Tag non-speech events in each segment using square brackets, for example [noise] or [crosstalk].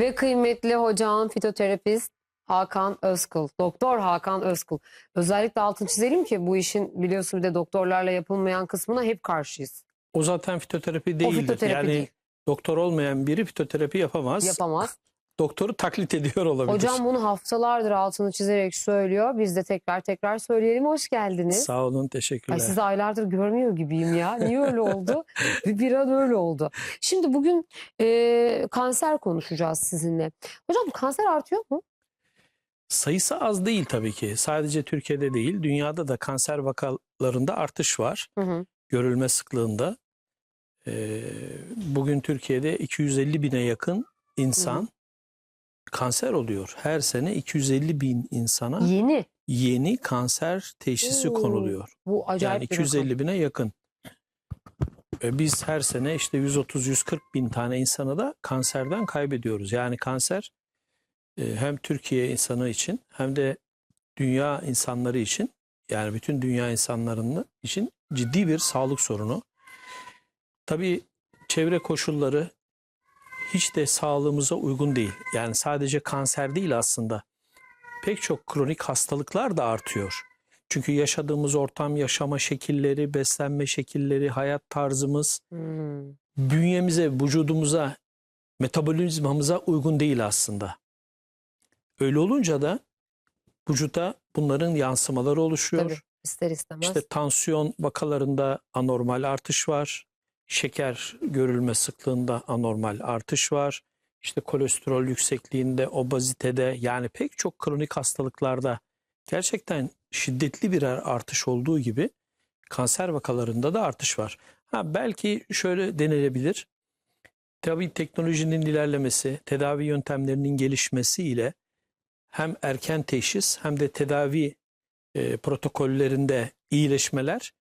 Ve kıymetli hocam fitoterapist Hakan Özkul. Doktor Hakan Özkul. Özellikle altını çizelim ki bu işin biliyorsun bir de doktorlarla yapılmayan kısmına hep karşıyız. O zaten fitoterapi değildir. fitoterapi yani değil. doktor olmayan biri fitoterapi yapamaz. Yapamaz. Doktoru taklit ediyor olabilir. Hocam bunu haftalardır altını çizerek söylüyor. Biz de tekrar tekrar söyleyelim. Hoş geldiniz. Sağ olun, teşekkürler. Ay sizi aylardır görmüyor gibiyim ya. Niye öyle oldu? [laughs] bir, bir an öyle oldu. Şimdi bugün e, kanser konuşacağız sizinle. Hocam kanser artıyor mu? Sayısı az değil tabii ki. Sadece Türkiye'de değil, dünyada da kanser vakalarında artış var. Hı hı. Görülme sıklığında. Ee, bugün Türkiye'de 250 bine yakın insan kanser oluyor. Her sene 250 bin insana Yeni. yeni kanser teşhisi Oo, konuluyor. Bu acayip Yani bir rakam. 250 bine yakın. E, Biz her sene işte 130-140 bin tane insanı da kanserden kaybediyoruz. Yani kanser e, hem Türkiye insanı için hem de dünya insanları için yani bütün dünya insanlarının için ciddi bir sağlık sorunu. Tabii çevre koşulları hiç de sağlığımıza uygun değil. Yani sadece kanser değil aslında. Pek çok kronik hastalıklar da artıyor. Çünkü yaşadığımız ortam, yaşama şekilleri, beslenme şekilleri, hayat tarzımız Hmm. bünyemize, vücudumuza, metabolizmamıza uygun değil aslında. Öyle olunca da vücuta bunların yansımaları oluşuyor. Tabii ister istemez. İşte tansiyon vakalarında anormal artış var. Şeker görülme sıklığında anormal artış var. İşte kolesterol yüksekliğinde, obezitede yani pek çok kronik hastalıklarda gerçekten şiddetli bir artış olduğu gibi kanser vakalarında da artış var. Ha belki şöyle denilebilir. Tabii teknolojinin ilerlemesi, tedavi yöntemlerinin gelişmesiyle hem erken teşhis hem de tedavi e, protokollerinde iyileşmeler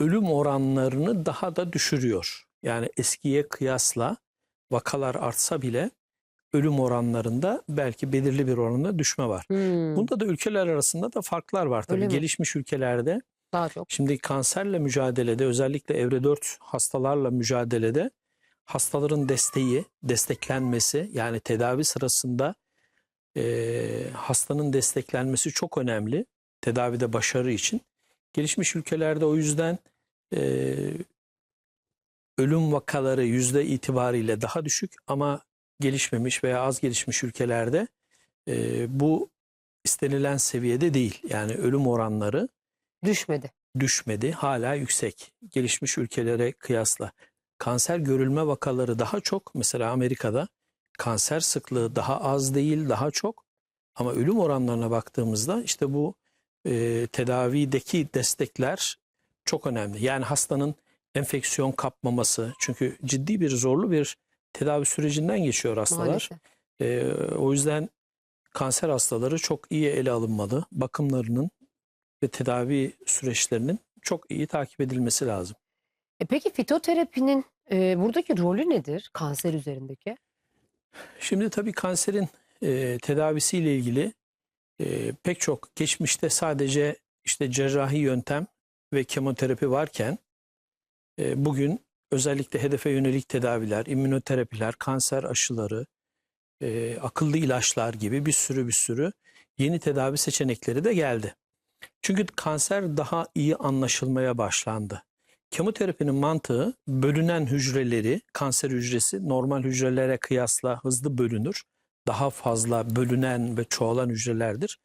ölüm oranlarını daha da düşürüyor. Yani eskiye kıyasla vakalar artsa bile ölüm oranlarında belki belirli bir oranda düşme var. Hmm. Bunda da ülkeler arasında da farklar var tabii. Öyle mi? Gelişmiş ülkelerde Daha çok. şimdi kanserle mücadelede özellikle evre 4 hastalarla mücadelede hastaların desteği, desteklenmesi yani tedavi sırasında eee, hastanın desteklenmesi çok önemli tedavide başarı için. Gelişmiş ülkelerde o yüzden eee, ölüm vakaları yüzde itibariyle daha düşük ama gelişmemiş veya az gelişmiş ülkelerde eee, bu istenilen seviyede değil. Yani ölüm oranları Düşmedi. düşmedi, hala yüksek. Gelişmiş ülkelere kıyasla. Kanser görülme vakaları daha çok. Mesela Amerika'da kanser sıklığı daha az değil, daha çok. Ama ölüm oranlarına baktığımızda işte bu e, tedavideki destekler çok önemli. Yani hastanın enfeksiyon kapmaması. Çünkü ciddi bir zorlu bir tedavi sürecinden geçiyor hastalar. Ee, o yüzden kanser hastaları çok iyi ele alınmalı. Bakımlarının ve tedavi süreçlerinin çok iyi takip edilmesi lazım. E peki fitoterapinin e, buradaki rolü nedir kanser üzerindeki? Şimdi tabii kanserin e, tedavisiyle ilgili e, pek çok geçmişte sadece işte cerrahi yöntem ve kemoterapi varken e, bugün özellikle hedefe yönelik tedaviler, immünoterapiler, kanser aşıları, e, akıllı ilaçlar gibi bir sürü bir sürü yeni tedavi seçenekleri de geldi. Çünkü kanser daha iyi anlaşılmaya başlandı. Kemoterapinin mantığı bölünen hücreleri, kanser hücresi normal hücrelere kıyasla hızlı bölünür. Daha fazla bölünen ve çoğalan hücrelerdir.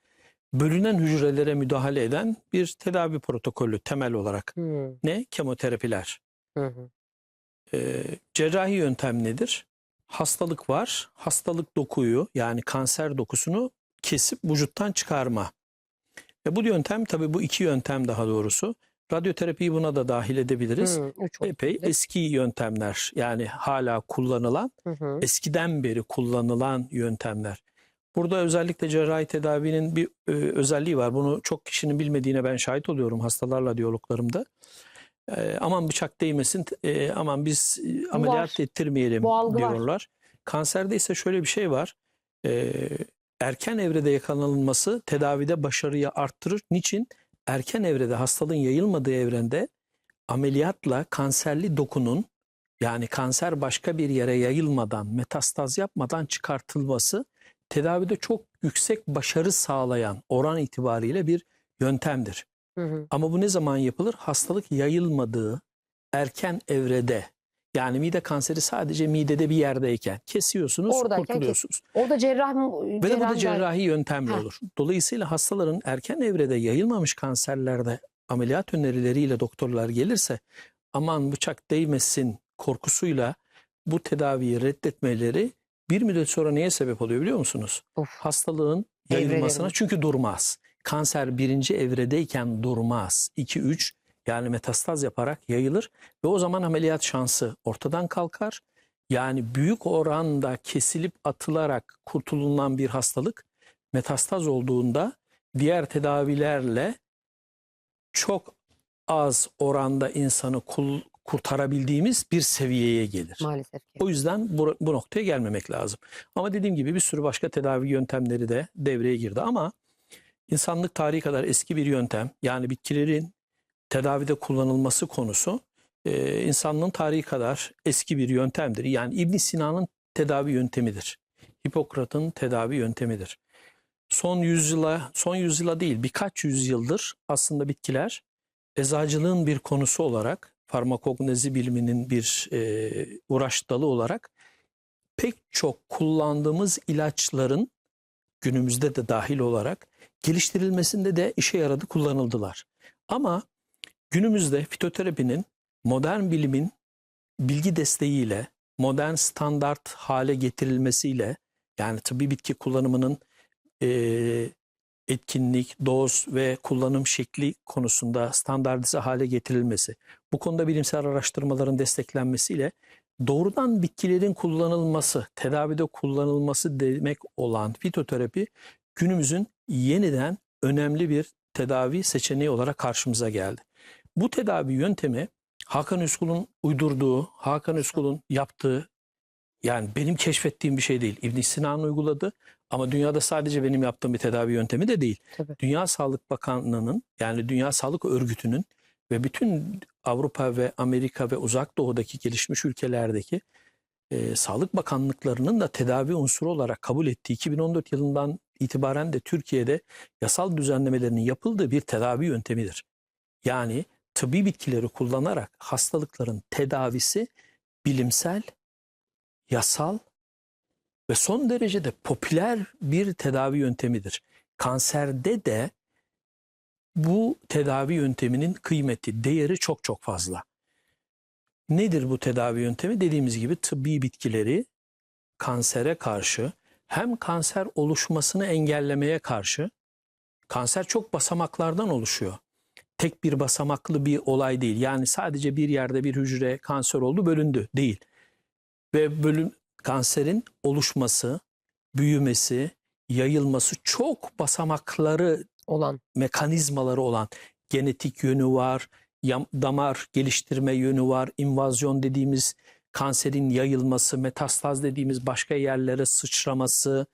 Bölünen hücrelere müdahale eden bir tedavi protokolü temel olarak. Hmm. Ne? Kemoterapiler. Hı hı. Ee, cerrahi yöntem nedir? Hastalık var. Hastalık dokuyu yani kanser dokusunu kesip vücuttan çıkarma. Ve bu yöntem tabii bu iki yöntem daha doğrusu. Radyoterapiyi buna da dahil edebiliriz. Üç oldu. Epey eski yöntemler yani hala kullanılan, Hı hı. eskiden beri kullanılan yöntemler. Burada özellikle cerrahi tedavinin bir e, özelliği var. Bunu çok kişinin bilmediğine ben şahit oluyorum hastalarla diyaloglarımda. E, aman bıçak değmesin, e, aman biz e, ameliyat Var. ettirmeyelim Bu algı var. diyorlar. Kanserde ise şöyle bir şey var. E, erken evrede yakalanılması tedavide başarıyı arttırır. Niçin? Erken evrede hastalığın yayılmadığı evrende ameliyatla kanserli dokunun yani kanser başka bir yere yayılmadan, metastaz yapmadan çıkartılması tedavide çok yüksek başarı sağlayan oran itibariyle bir yöntemdir. Hı hı. Ama bu ne zaman yapılır? Hastalık yayılmadığı erken evrede. Yani mide kanseri sadece midede bir yerdeyken kesiyorsunuz, Oradayken kurtuluyorsunuz. Orada cerrah? Ve de burada cerrah- cerrahi yöntemle olur. Dolayısıyla hastaların erken evrede yayılmamış kanserlerde ameliyat önerileriyle doktorlar gelirse aman bıçak değmesin korkusuyla bu tedaviyi reddetmeleri bir müddet sonra neye sebep oluyor biliyor musunuz? Of. Hastalığın yayılmasına Evrelerin. çünkü durmaz. Kanser birinci evredeyken durmaz. 2-3 yani metastaz yaparak yayılır ve o zaman ameliyat şansı ortadan kalkar. Yani büyük oranda kesilip atılarak kurtulunan bir hastalık metastaz olduğunda diğer tedavilerle çok az oranda insanı kul- kurtarabildiğimiz bir seviyeye gelir. Maalesef ki. O yüzden bu, bu noktaya gelmemek lazım. Ama dediğim gibi bir sürü başka tedavi yöntemleri de devreye girdi. Ama insanlık tarihi kadar eski bir yöntem yani bitkilerin tedavide kullanılması konusu e, insanlığın tarihi kadar eski bir yöntemdir. Yani İbn Sina'nın tedavi yöntemidir. Hipokrat'ın tedavi yöntemidir. Son yüzyıla, son yüzyıla değil birkaç yüzyıldır aslında bitkiler eczacılığın bir konusu olarak farmakognezi biliminin bir e, uğraş dalı olarak pek çok kullandığımız ilaçların günümüzde de dahil olarak geliştirilmesinde de işe yaradı kullanıldılar. Ama günümüzde fitoterapinin modern bilimin bilgi desteğiyle modern standart hale getirilmesiyle yani tıbbi bitki kullanımının e, etkinlik, doz ve kullanım şekli konusunda standartize hale getirilmesi, bu konuda bilimsel araştırmaların desteklenmesiyle doğrudan bitkilerin kullanılması, tedavide kullanılması demek olan fitoterapi günümüzün yeniden önemli bir tedavi seçeneği olarak karşımıza geldi. Bu tedavi yöntemi Hakan Özkul'un uydurduğu, Hakan Özkul'un yaptığı yani benim keşfettiğim bir şey değil. İbn Sina'nın uyguladı ama dünyada sadece benim yaptığım bir tedavi yöntemi de değil. Tabii. Dünya Sağlık Bakanlığı'nın yani Dünya Sağlık Örgütü'nün ve bütün Avrupa ve Amerika ve Uzak Doğu'daki gelişmiş ülkelerdeki e, sağlık bakanlıklarının da tedavi unsuru olarak kabul ettiği 2014 yılından itibaren de Türkiye'de yasal düzenlemelerinin yapıldığı bir tedavi yöntemidir. Yani tıbbi bitkileri kullanarak hastalıkların tedavisi bilimsel, yasal ve son derecede popüler bir tedavi yöntemidir. Kanserde de bu tedavi yönteminin kıymeti, değeri çok çok fazla. Nedir bu tedavi yöntemi? Dediğimiz gibi tıbbi bitkileri kansere karşı hem kanser oluşmasını engellemeye karşı kanser çok basamaklardan oluşuyor. Tek bir basamaklı bir olay değil. Yani sadece bir yerde bir hücre kanser oldu bölündü değil. Ve bölüm kanserin oluşması, büyümesi, yayılması çok basamakları Olan. mekanizmaları olan genetik yönü var, yam- damar geliştirme yönü var, invazyon dediğimiz kanserin yayılması, metastaz dediğimiz başka yerlere sıçraması,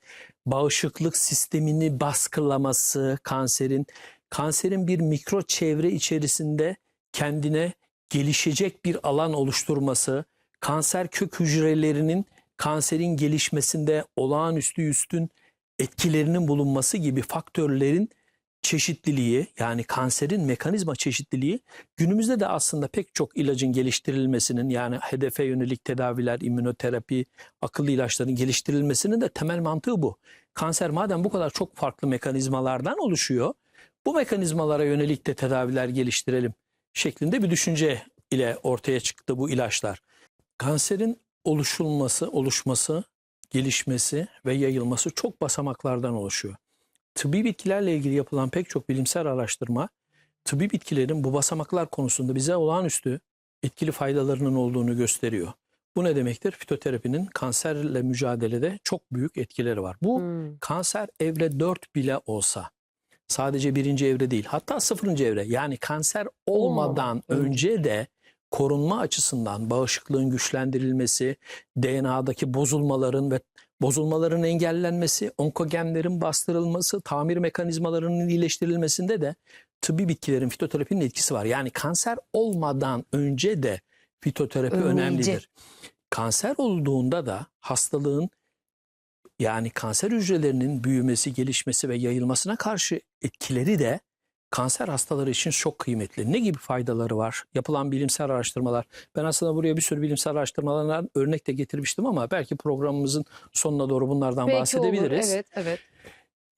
bağışıklık sistemini baskılaması kanserin, kanserin bir mikro çevre içerisinde kendine gelişecek bir alan oluşturması, kanser kök hücrelerinin kanserin gelişmesinde olağanüstü üstün etkilerinin bulunması gibi faktörlerin çeşitliliği yani kanserin mekanizma çeşitliliği günümüzde de aslında pek çok ilacın geliştirilmesinin yani hedefe yönelik tedaviler, immünoterapi, akıllı ilaçların geliştirilmesinin de temel mantığı bu. Kanser madem bu kadar çok farklı mekanizmalardan oluşuyor, bu mekanizmalara yönelik de tedaviler geliştirelim şeklinde bir düşünce ile ortaya çıktı bu ilaçlar. Kanserin oluşulması, oluşması, gelişmesi ve yayılması çok basamaklardan oluşuyor. Tıbbi bitkilerle ilgili yapılan pek çok bilimsel araştırma tıbbi bitkilerin bu basamaklar konusunda bize olağanüstü etkili faydalarının olduğunu gösteriyor. Bu ne demektir? Fitoterapinin kanserle mücadelede çok büyük etkileri var. Bu Hmm. kanser evre 4 bile olsa sadece birinci evre değil hatta sıfırıncı evre yani kanser olmadan Olmadan önce de korunma açısından bağışıklığın güçlendirilmesi, DNA'daki bozulmaların ve bozulmaların engellenmesi, onkogenlerin bastırılması, tamir mekanizmalarının iyileştirilmesinde de tıbbi bitkilerin fitoterapinin etkisi var. Yani kanser olmadan önce de fitoterapi Önleyici. önemlidir. Kanser olduğunda da hastalığın yani kanser hücrelerinin büyümesi, gelişmesi ve yayılmasına karşı etkileri de kanser hastaları için çok kıymetli. Ne gibi faydaları var? Yapılan bilimsel araştırmalar. Ben aslında buraya bir sürü bilimsel araştırmalardan örnek de getirmiştim ama belki programımızın sonuna doğru bunlardan Belki bahsedebiliriz. olur. Evet, evet.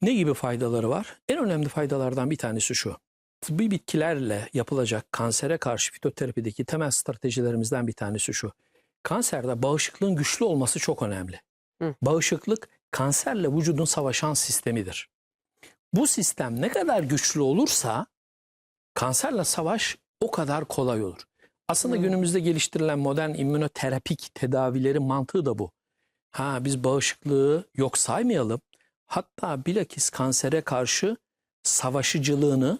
Ne gibi faydaları var? En önemli faydalardan bir tanesi şu. Tıbbi bitkilerle yapılacak kansere karşı fitoterapideki temel stratejilerimizden bir tanesi şu. Kanserde bağışıklığın güçlü olması çok önemli. Hı. Bağışıklık kanserle vücudun savaşan sistemidir. Bu sistem ne kadar güçlü olursa kanserle savaş o kadar kolay olur. Aslında Hı. günümüzde geliştirilen modern immünoterapik tedavileri mantığı da bu. Ha biz bağışıklığı yok saymayalım. Hatta bilakis kansere karşı savaşıcılığını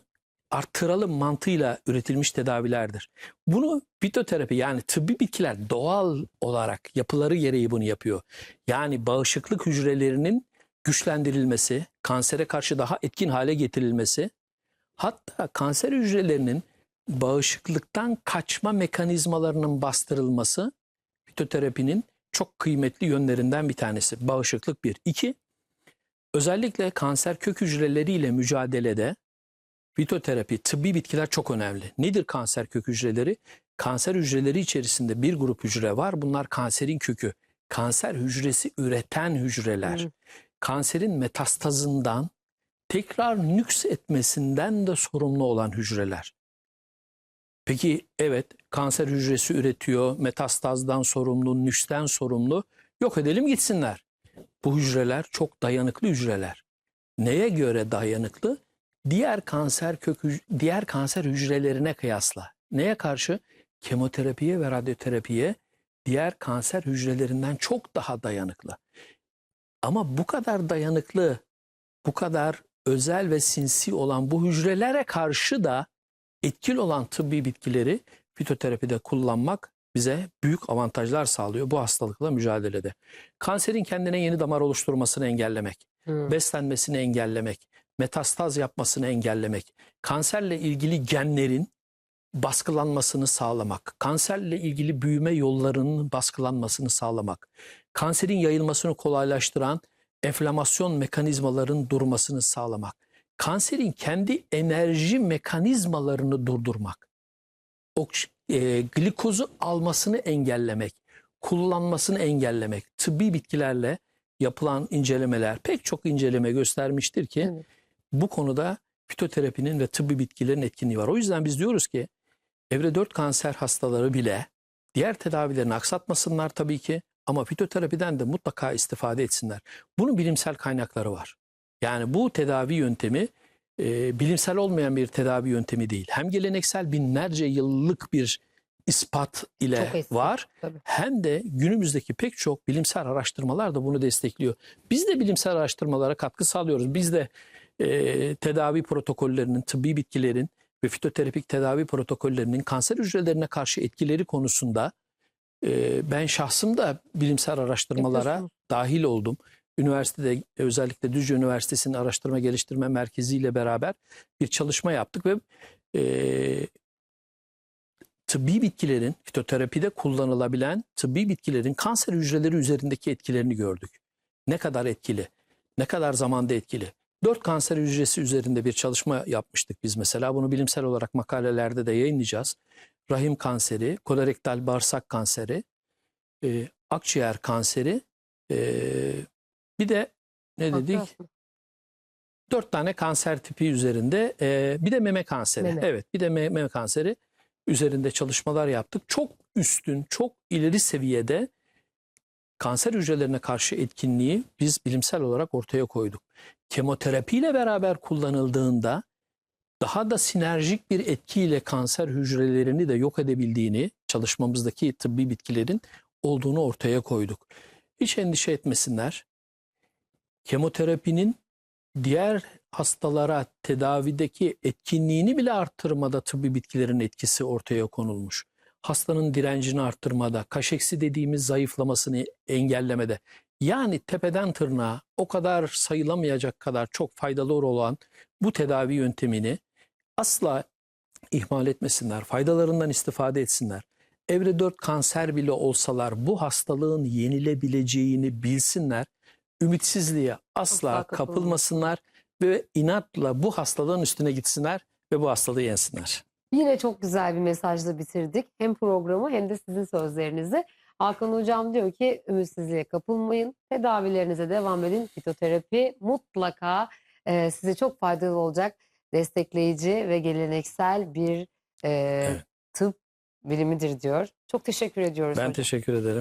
arttıralım mantığıyla üretilmiş tedavilerdir. Bunu fitoterapi yani tıbbi bitkiler doğal olarak yapıları gereği bunu yapıyor. Yani bağışıklık hücrelerinin güçlendirilmesi, kansere karşı daha etkin hale getirilmesi, hatta kanser hücrelerinin bağışıklıktan kaçma mekanizmalarının bastırılması fitoterapinin çok kıymetli yönlerinden bir tanesi. Bağışıklık bir. İki, özellikle kanser kök hücreleriyle mücadelede fitoterapi, tıbbi bitkiler çok önemli. Nedir kanser kök hücreleri? Kanser hücreleri içerisinde bir grup hücre var. Bunlar kanserin kökü. Kanser hücresi üreten hücreler. Hı. Kanserin metastazından tekrar nüks etmesinden de sorumlu olan hücreler. Peki evet kanser hücresi üretiyor, metastazdan sorumlu, nüksten sorumlu. Yok edelim gitsinler. Bu hücreler çok dayanıklı hücreler. Neye göre dayanıklı? Diğer kanser kök diğer kanser hücrelerine kıyasla. Neye karşı? Kemoterapiye ve radyoterapiye diğer kanser hücrelerinden çok daha dayanıklı. Ama bu kadar dayanıklı, bu kadar özel ve sinsi olan bu hücrelere karşı da etkili olan tıbbi bitkileri fitoterapide kullanmak bize büyük avantajlar sağlıyor bu hastalıkla mücadelede. Kanserin kendine yeni damar oluşturmasını engellemek, Hı. beslenmesini engellemek, metastaz yapmasını engellemek, kanserle ilgili genlerin baskılanmasını sağlamak, kanserle ilgili büyüme yollarının baskılanmasını sağlamak, kanserin yayılmasını kolaylaştıran enflamasyon mekanizmaların durmasını sağlamak, kanserin kendi enerji mekanizmalarını durdurmak, e, glikozu almasını engellemek, kullanmasını engellemek, tıbbi bitkilerle yapılan incelemeler pek çok inceleme göstermiştir ki Evet. Bu konuda fitoterapinin ve tıbbi bitkilerin etkinliği var. O yüzden biz diyoruz ki evre 4 kanser hastaları bile diğer tedavilerini aksatmasınlar tabii ki ama fitoterapiden de mutlaka istifade etsinler. Bunun bilimsel kaynakları var. Yani bu tedavi yöntemi e, bilimsel olmayan bir tedavi yöntemi değil. Hem geleneksel binlerce yıllık bir ispat ile eski. var Tabii. hem de günümüzdeki pek çok bilimsel araştırmalar da bunu destekliyor. Biz de bilimsel araştırmalara katkı sağlıyoruz. Biz de e, tedavi protokollerinin, tıbbi bitkilerin ve fitoterapik tedavi protokollerinin kanser hücrelerine karşı etkileri konusunda e, ben şahsım da bilimsel araştırmalara dahil oldum. Üniversitede özellikle Düzce Üniversitesi'nin araştırma geliştirme merkeziyle beraber bir çalışma yaptık ve e, tıbbi bitkilerin fitoterapide kullanılabilen tıbbi bitkilerin kanser hücreleri üzerindeki etkilerini gördük. Ne kadar etkili, ne kadar zamanda etkili. Dört kanser hücresi üzerinde bir çalışma yapmıştık biz mesela. Bunu bilimsel olarak makalelerde de yayınlayacağız. Rahim kanseri, kolorektal bağırsak kanseri, e, akciğer kanseri, e, bir de ne dedik? Dört tane kanser tipi üzerinde e, bir de meme kanseri. Meme. Evet bir de me- meme kanseri üzerinde çalışmalar yaptık. Çok üstün, çok ileri seviyede kanser hücrelerine karşı etkinliği biz bilimsel olarak ortaya koyduk. Kemoterapiyle beraber kullanıldığında daha da sinerjik bir etkiyle kanser hücrelerini de yok edebildiğini çalışmamızdaki tıbbi bitkilerin olduğunu ortaya koyduk. Hiç endişe etmesinler. Kemoterapinin diğer hastalara tedavideki etkinliğini bile arttırmada tıbbi bitkilerin etkisi ortaya konulmuş. Hastanın direncini arttırmada, kaşeksi dediğimiz zayıflamasını engellemede. Yani tepeden tırnağa o kadar sayılamayacak kadar çok faydalı olan bu tedavi yöntemini asla ihmal etmesinler. Faydalarından istifade etsinler. evre 4 kanser bile olsalar bu hastalığın yenilebileceğini bilsinler. Ümitsizliğe asla Asla kapılmasın. kapılmasınlar ve inatla bu hastalığın üstüne gitsinler ve bu hastalığı yensinler. Yine çok güzel bir mesajla bitirdik. Hem programı hem de sizin sözlerinizi. Hakan Hocam diyor ki ümitsizliğe kapılmayın. Tedavilerinize devam edin. Fitoterapi mutlaka e, size çok faydalı olacak. Destekleyici ve geleneksel bir e, Evet. tıp bilimidir diyor. Çok teşekkür ediyoruz Ben hocam. teşekkür ederim.